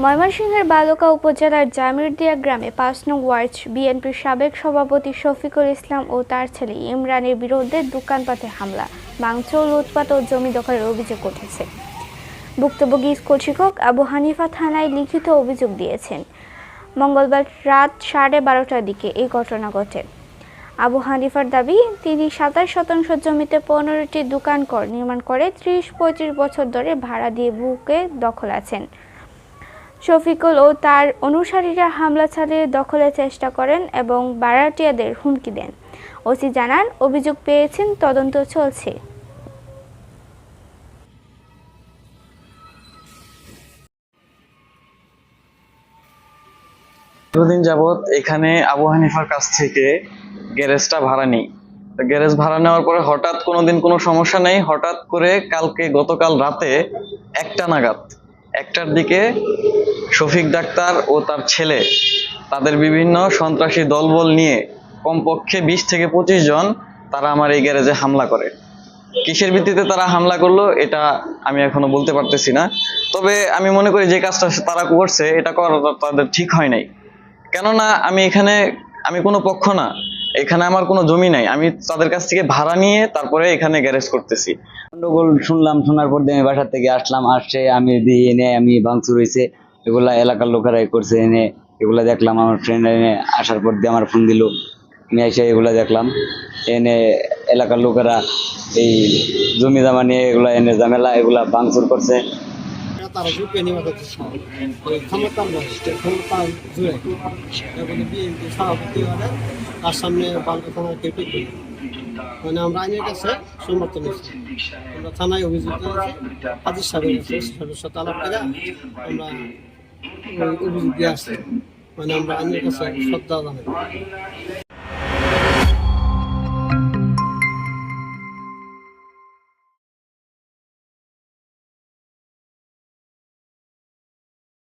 ময়মনসিংহের বালুকা উপজেলার জামিরদিয়া গ্রামে পাঁচ নং ওয়ার্ড বিএনপির সাবেক সভাপতি শফিকুল ইসলাম ও তার ছেলে ইমরানের বিরুদ্ধে দোকানপাটে হামলা, ভাঙচুর, লুটপাট ও জমি দখলের অভিযোগ উঠেছে। ভুক্তভোগী স্কুল শিক্ষক আবু হানিফা থানায় লিখিত অভিযোগ দিয়েছেন, মঙ্গলবার রাত সাড়ে বারোটার দিকে এই ঘটনা ঘটে। আবু হানিফার দাবি, তিনি সাতাশ শতাংশ জমিতে পনেরোটি দোকান কর নির্মাণ করে ত্রিশ পঁয়ত্রিশ বছর ধরে ভাড়া দিয়ে বুকে দখল আছেন। শফিকুল ও তার অনুসারীরা হামলা চালিয়ে দখলের চেষ্টা করেন এবং বারাটিয়াদের হুমকি দেন। ওসি জানান, অভিযোগ পেয়েছেন, তদন্ত চলছে। দীর্ঘদিন যাবৎ এখানে আবু হানিফার কাছ থেকে গ্যারেজটা ভাড়া নিই। গ্যারেজ ভাড়া নেওয়ার পরে হঠাৎ কোনোদিন কোনো সমস্যা নেই। হঠাৎ করে কালকে গতকাল রাতে একটা নাগাদ, একটার দিকে শফিক ডাক্তার ও তার ছেলে। তাদের বিভিন্ন সন্ত্রাসী দলবল নিয়ে কমপক্ষে বিশ থেকে পঁচিশ জন তারা আমার এই গ্যারেজে হামলা করে। কিসের ভিত্তিতে তারা হামলা করল, এটা আমি এখনও বলতে পারতেছি না। তবে আমি মনে করি যে কাজটা তারা করছে, এটা করা তাদের ঠিক হয় নাই। কেননা আমি এখানে, আমি কোনো পক্ষ না। এখানে আমার কোনো জমি নাই। আমি তাদের কাছ থেকে ভাড়া নিয়ে তারপরে এখানে গ্যারেজ করতেছি। গন্ডগোল শুনলাম, শোনার পর দিয়ে আমি বাসার থেকে আসলাম আসছে আমি দিয়ে এনে আমি ভাঙচুর হয়েছে এগুলা এলাকার লোকেরা এ করছে, এনে এগুলা দেখলাম, আমার ফ্রেন্ড এনে আসার পর দিয়ে আমার ফোন দিল। আমি এসে এগুলা দেখলাম। এনে এলাকার লোকেরা এই জমি জামা নিয়ে এগুলা এনে ঝামেলা, এগুলা ভাঙচুর করছে। তারা সামনে মানে আমরা থানায় অভিযোগ করে আমরা ওই অভিযোগ দিয়ে আসছি মানে আমরা